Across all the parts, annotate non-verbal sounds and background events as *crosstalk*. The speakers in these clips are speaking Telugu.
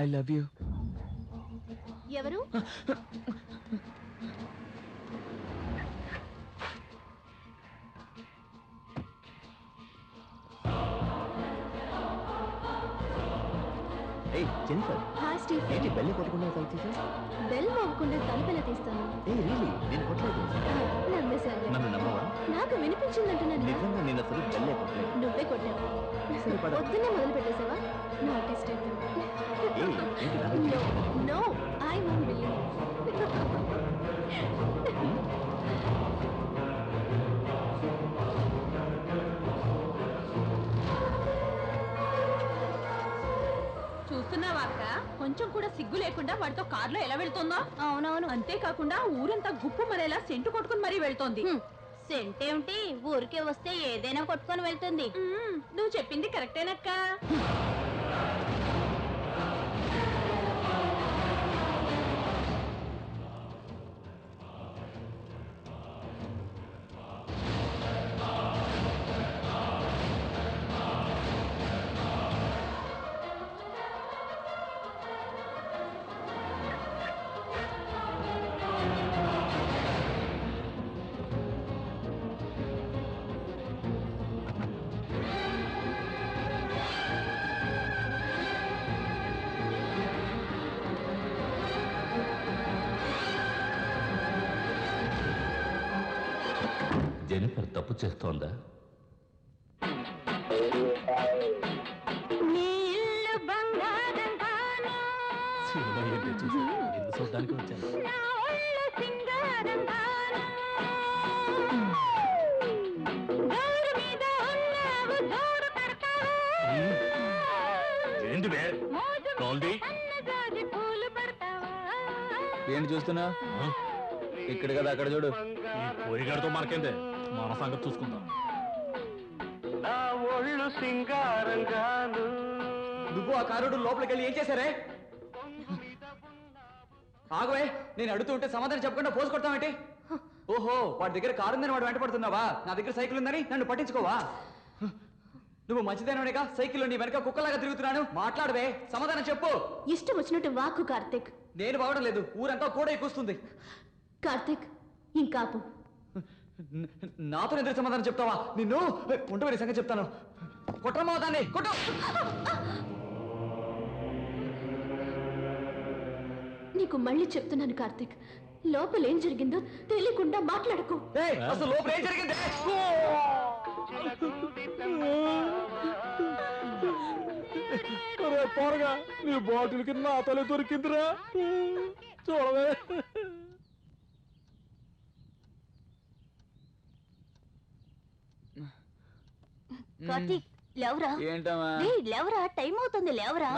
I love you. ఎవరు? ఏయ్ జెనిఫర్ హాయ్ స్టీవ్. ఏంటి బెల్లి కొట్టకుండా తలుపు తీసా బెల్ మోగకుండా తలుపెలా తీస్తాను. ఏ రియలీ నేను కొట్టలేదు. నమ్మేశాను నన్ను నమ్మవా? నాకు వినిపించిందంటున్నాను. నిజంగా నేను అసలు బెల్లే కొట్టలేదు. నువ్వే కొట్టావు. మొదలు పెట్టేసావా కొంచెం కూడా సిగ్గు లేకుండా వాడితో కారులో ఎలా వెళ్తుందో? అవునవును. అంతేకాకుండా ఊరంతా గుప్పు మరేలా సెంటు కొట్టుకుని మరీ వెళ్తోంది. సెంట్ ఏమిటి? ఊరికే వస్తే ఏదైనా కొట్టుకొని వెళ్తుంది. నువ్వు చెప్పింది కరెక్టేనక్క. జెనిఫర్ తప్పు చేస్తోందా? ఏంటో చూడడానికి వచ్చాను. చూస్తున్నా? ఇక్కడ కదా అక్కడ చూడు. ఈ పోయిగాడితో మనకేందే మన సంగతి చూసుకుందాం. నువ్వు ఆ కారుడు లోపలికి వెళ్ళి ఏం చేశారే? ఆగవే నేను అడుగుతుంటే సమాధానం చెప్పకుండా పోసు కొడతామేంటి ఓహో వాడి దగ్గర కారు ఉందని వాడు వెంట పడుతున్నావా? నా దగ్గర సైకిల్ ఉందని నన్ను పట్టించుకోవా? నువ్వు మంచిదేనోనేగా సైకిల్ నీ వెనక కుక్కలాగా తిరుగుతున్నాను. మాట్లాడవే సమాధానం చెప్పు. ఇష్టం వచ్చినట్టు వాక్కు కార్తిక్. నేను బావడం లేదు ఊరంతా కూడా ఎక్కుస్తుంది కార్తిక్ ఇంకాపు. నాతో ఎదురు సమాధానం చెప్తావా? నిన్ను ఉండవని సంగతి చెప్తాను. కొట్టమా దాన్ని కొట్టు! నీకు మళ్ళీ చెప్తున్నాను కార్తిక్. లోపల ఏం జరిగిందో తెలియకుండా మాట్లాడకు. అసలు లోపల ఏం జరిగింది? పోరగా నీ బాటిల్ కింద నా తల దొరికిందిరా. చూడవే. కార్తిక్ లేవరా? ఏంటమ్మా? రేయ్, లేవరా? టైం అవుతుంది లేవరా?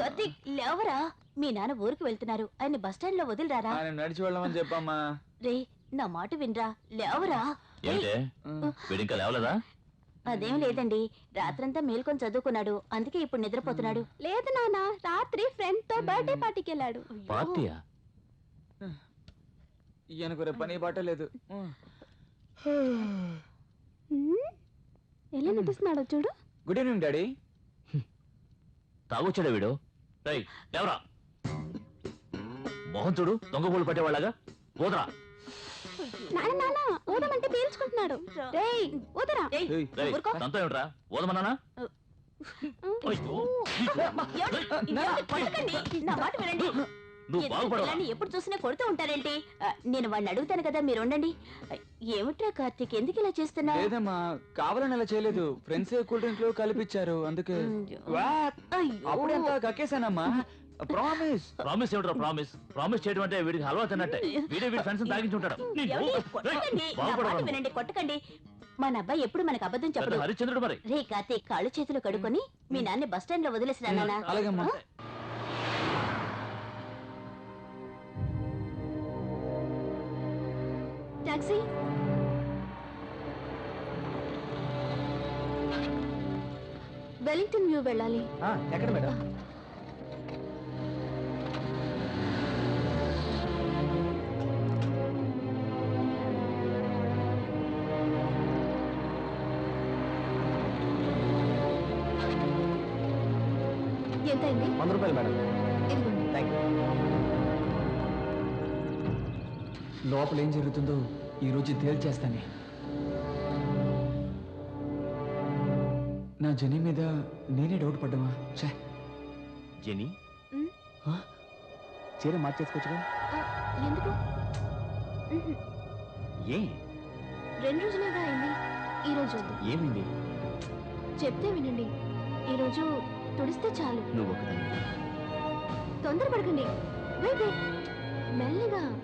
కార్తిక్ లేవరా? మీ నాన్న ఊరికి వెళ్తున్నారు. ఆయన బస్ స్టాండ్లో వదిలిరారా నడిచి వెళ్ళమని చెప్పమ్మా. రే నా మాట వినరా? లేవరా? లేవలేదా? అదేం లేదండి. రాత్రంతా మేల్కొని చదువుకున్నాడు. అందుకే ఇప్పుడు నిద్రపోతున్నాడు. లేదు నాన్న రాత్రి ఫ్రెండ్తో బర్త్డే పార్టీకి వెళ్ళాడు పార్టీయా? ఈయనకు రేపు పని బాట లేదు. ఎలా నటిస్తున్నాడో చూడు. గుడ్ ఈవినింగ్ డాడీ తాగొచ్చాడా వీడు? రై లేవరా. మొహం చూడు దొంగ పూలు పట్టేవాళ్ళగా. పోదరా నాన్న నాన్న ఊదమంటే పీల్చుకుంటున్నాడు. రేయ్ ఊదరా. ఏయ్, రేయ్ ఊరుకో. తంతో ఏమిట్రా ఓదమన్నానా అయ్యో, నా మాట వినండి. నువ్వు ఎందుకు బాగుపడవా? పిల్లాన్ని ఎప్పుడు చూసినా కొడుతూ ఉంటారేంటి? ఆ, నేను వాడిని అడుగుతాను కదా మీరు ఉండండి. ఆ, ఏమిట్రా కార్తీక్ ఎందుకు ఇలా చేస్తున్నావు? లేదమ్మా కావాలని అలా చేయలేదు. ఫ్రెండ్స్ కూల్ డ్రింక్లో కలిపిచ్చారు అందుకే. వాట్? అప్పుడే అంత కక్కేశానమ్మా. ప్రామిస్ ప్రామిస్ ఏమిట్రా ప్రామిస్ ప్రామిస్ చేయడం అంటే వీడికి హల్వా తిన్నట్టే. వీడే వీడి ఫ్రెండ్స్ తాగించి ఉంటాడు. కొట్టకండి? నా మాట వినండి కొట్టకండి. మన అబ్బాయి ఎప్పుడు మనకు అబద్ధం చెప్పడు. హరిశ్చంద్రుడు మరి. రే కార్తీక్ కాళ్ళు చేతులు కడుకొని మీ నాన్న బస్ స్టాండ్లో వదిలేసిరా నాన్న అలాగమ్మా. వెలింగ్టన్ వ్యూ వెళ్ళాలి. ఎక్కడ మేడం? ఎంత అయింది వంద రూపాయలు మేడం. ఇదిగోండి లోపల ఏం జరుగుతుందో ఈ రోజు తేల్చేస్తానే. నా జని మీద నేనే డౌట్ పడ్డామా ఛే. జెనీ? చీర మార్చేసుకోవచ్చుగా? ఎందుకు? ఏ? రెండు రోజులేగా అయింది. ఈ రోజు వద్దు. ఏమైంది? చెప్తే వినండి. ఈ రోజు తుడిస్తే చాలు. నువ్వు ఒకదాన్ని తొందరపడకండి. Wait wait. మెల్లగా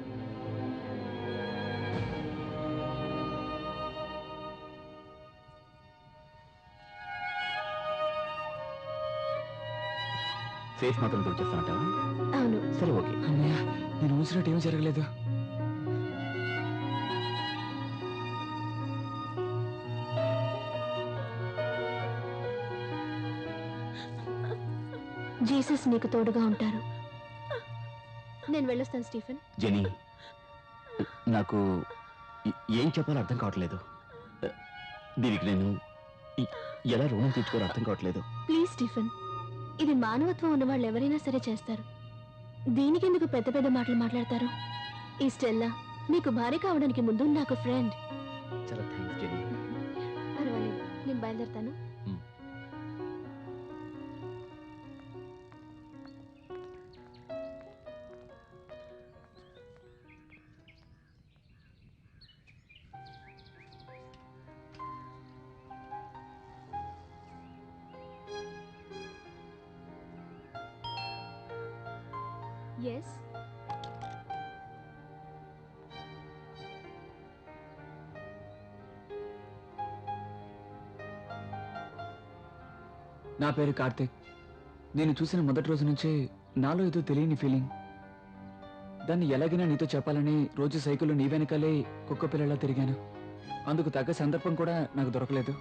ఫేస్ మాత్రం తుడిచేస్తానంటావా? అవును. సరే ఓకే. అన్నయ్య నేను ఊసినట్టు ఏమీ జరగలేదు. జీసస్ నీకు తోడుగా ఉంటారు. నేను వెళ్ళొస్తాను స్టీఫెన్. జెనీ నాకు ఏం చెప్పాలో అర్థం కావట్లేదు. దీనికి నేను ఎలా రుణం తీర్చుకోవాలో అర్థం కావట్లేదు. Please Stephen. ఇది మానవత్వం ఉన్న వాళ్ళు ఎవరైనా సరే చేస్తారు. దీనికి ఎందుకు పెద్ద పెద్ద మాటలు మాట్లాడతారు? ఈ స్టెల్లా నీకు భార్య కావడానికి ముందు నాకు ఫ్రెండ్ చాలా థ్యాంక్స్ జెనీ పర్వాలేదు నేను బయలుదేరుతాను. ఎస్ నా పేరు కార్తిక్. నేను చూసిన మొదటి రోజు నుంచే నాలో ఏదో తెలియని ఫీలింగ్ దాన్ని ఎలాగైనా నీతో చెప్పాలని రోజు సైకిల్ నీ వెనకాలే కుక్క పిల్లలా తిరిగాను. అందుకు తగ్గ సందర్భం కూడా నాకు దొరకలేదు.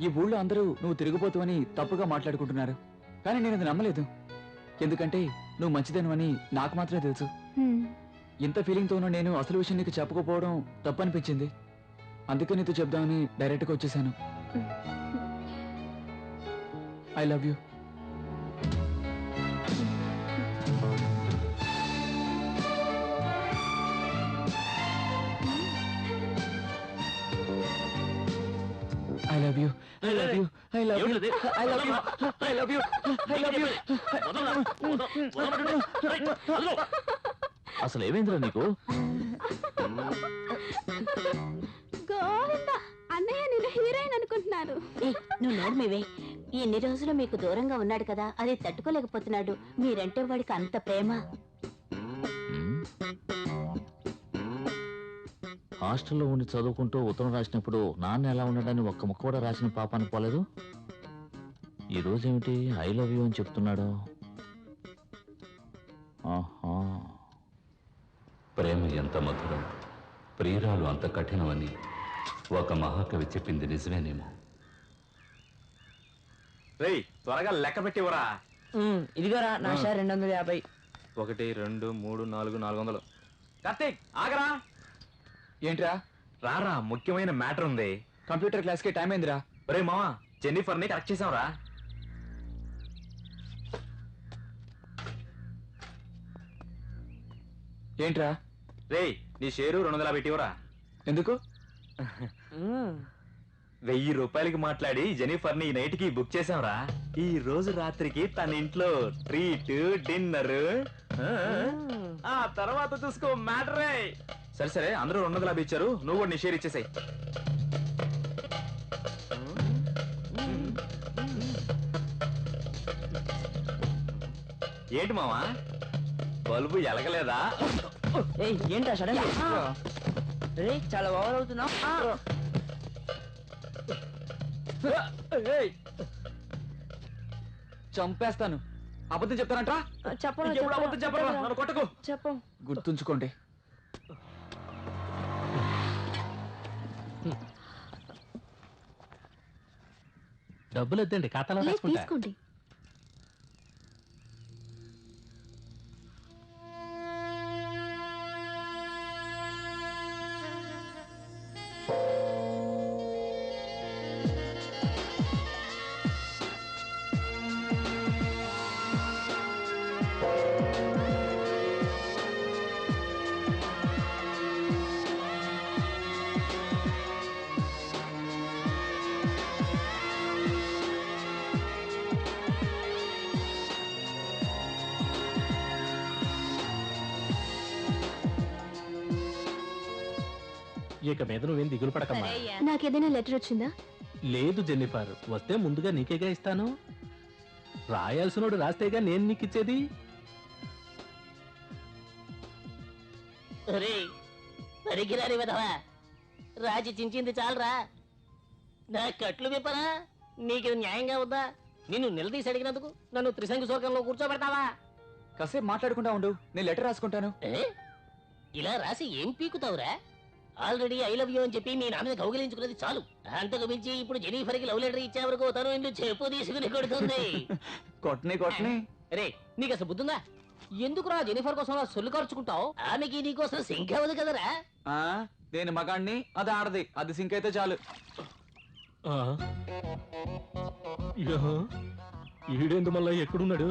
ఈ ఊళ్ళో అందరూ నువ్వు తిరిగిపోతావని తప్పుగా మాట్లాడుకుంటున్నారు. కానీ నేను అది నమ్మలేదు. ఎందుకంటే నువ్వు మంచిదనవని నాకు మాత్రమే తెలుసు. ఇంత ఫీలింగ్తో ఉన్న నేను అసలు విషయం నీకు చెప్పకపోవడం తప్పనిపించింది. అందుకే నీతో చెప్దామని డైరెక్ట్గా వచ్చేసాను. I love you I love you I love you I love you? I love you I love you I love you అసలు ఏమైందిరా నీకు? గోవింద అన్నయ్య నేను హీరోయిన్ అనుకుంటున్నాను. నువ్వు నోర్మివే. ఎన్ని రోజులు మీకు దూరంగా ఉన్నాడు కదా అది తట్టుకోలేకపోతున్నాడు. మీరంటే వాడికి అంత ప్రేమ. హాస్టల్లో ఉండి చదువుకుంటూ ఉత్తరం రాసినప్పుడు నాన్న ఎలా ఉండడని ఒక్క ముక్క కూడా రాసిన పాపాన్ని పోలేదు? ఈ రోజు ఏమిటి ఐ లవ్ యూ అని చెప్తున్నాడు. ఆహా. ప్రేమ ఎంత మధురం. ప్రియురాలు అంత కఠినమని ఒక మహాకవి చెప్పింది నిజమేనేమో. రేయ్ త్వరగా లెక్క పెట్టివరా ఇదిగోరా నా షేర్ రెండు వందల యాభై. ఒకటి రెండు మూడు నాలుగు నాలుగు వందలు కార్తీక్ ఆగరా. ఏంట్రా? రారా ముఖ్యమైన మ్యాటర్ ఉంది. కంప్యూటర్ క్లాస్కి టైం అయిందిరా. ఒరే మావా జెన్నిఫర్ని కరెక్ట్ చేసావురా. ఏంట్రా? రేయ్ నీ షేరు రెండు వందల పెట్టివరా ఎందుకు? వెయ్యి రూపాయలకి మాట్లాడి జెనిఫర్ని ఈ నైట్కి బుక్ చేసాంరా ఈ రోజు రాత్రికి తన ఇంట్లో ట్రీట్ డిన్నర్ ఆ తర్వాత చూసుకో మ్యాటరే. సరే సరే అందరూ రెండు వందల యాభై ఇచ్చారు. నువ్వు కూడా నీ షేర్ ఇచ్చేసాయి. ఏంటి మావా? బల్బు ఎలగలేదా? ఏయ్ ఏంటా సడన్ రే చాలా ఓవర్ అవుతున్నావు! చంపేస్తాను. అబద్ధం చెప్తానంట్రా? చెప్పను ఇంకెప్పుడు అబద్ధం చెప్పరా. నన్ను కొట్టకు. చెప్పు. గుర్తుంచుకోండి. డబ్బులు వద్దండి ఖాతాలో తీసుకోండి. ఇక మీద నువ్వేం దిగులు పడకమ్మా. నాకేదైనా లెటర్ వచ్చిందా? లేదు జెన్నిఫర్. వస్తే ముందుగా నీకేగా ఇస్తాను? రాయాల్సినోడు రాస్తేగా నేను నీకు ఇచ్చేది విధవా. రాజీ చించింది చాలరా. నా కట్లు విప్పరా నీకు ఇది న్యాయంగా ఉందా నిన్ను నిలదీసి అడిగినందుకు నన్ను త్రిశంకు శోకంలో కూర్చోబెడతావా? కాసేపు మాట్లాడుకుంటా ఉండు. నేను లెటర్ రాసుకుంటాను. ఏ? ఇలా రాసి ఏం పీకుతావురా? ఆల్రెడీ ఐ లవ్ యూ అని చెప్పి మీ నాన్న కౌగిలించుకున్నది చాలు. అంతకు మించి ఇప్పుడు జెనీఫర్కి లవ్ లెటర్ ఇచ్చే వరకు తను ఇల్లు చెప్పు తీసుకుని కొడుతుంది. *laughs* కొట్టని కొట్టని రే నీకు అసలు బుద్ధుందా? ఎందుకురా జెనిఫర్ కోసం అలా సొల్లు ఖర్చుకుంటావు ఆమెకి నీకోసం సింక్ అవ్వదు కదరా? ఆ, నేను మగాణ్ణి? అది ఆడది. అది సింక్ అయితే చాలు. ఈడేందు మళ్ళా ఎక్కడున్నాడు?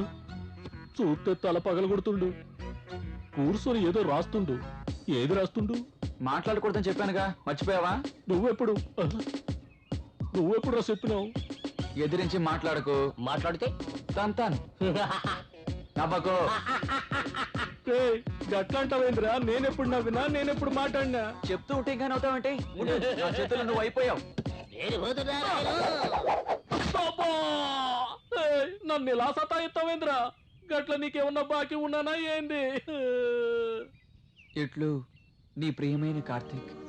చూస్తే తల పగలగొడుతుండు. కూర్చొని ఏదో రాస్తుండు. ఏది రాస్తుండు? మాట్లాడకూడదని చెప్పానుగా. మర్చిపోయావా? నువ్వెప్పుడు? నువ్వెప్పుడు రా చెప్పినావు? ఎదిరించి మాట్లాడకు. మాట్లాడితే? తంతాను నవ్వకు. *laughs* ఏయ్, గట్లంటావేంద్రా? నేనెప్పుడు నవ్వినా నేనెప్పుడు మాట్లాడినా? చెప్తూ ఉంటే ఇంకా నవ్వుతావంటే? నా చేతుల్లో నువ్వు అయిపోయావు. అబ్బా! ఏయ్, నన్ను ఇలా సతాయిస్తావేంద్రా? గట్ల నీకేమన్నా బాకీ ఉన్నానా ఏంది? ఇట్లు నీ ప్రియమైన కార్తీక్.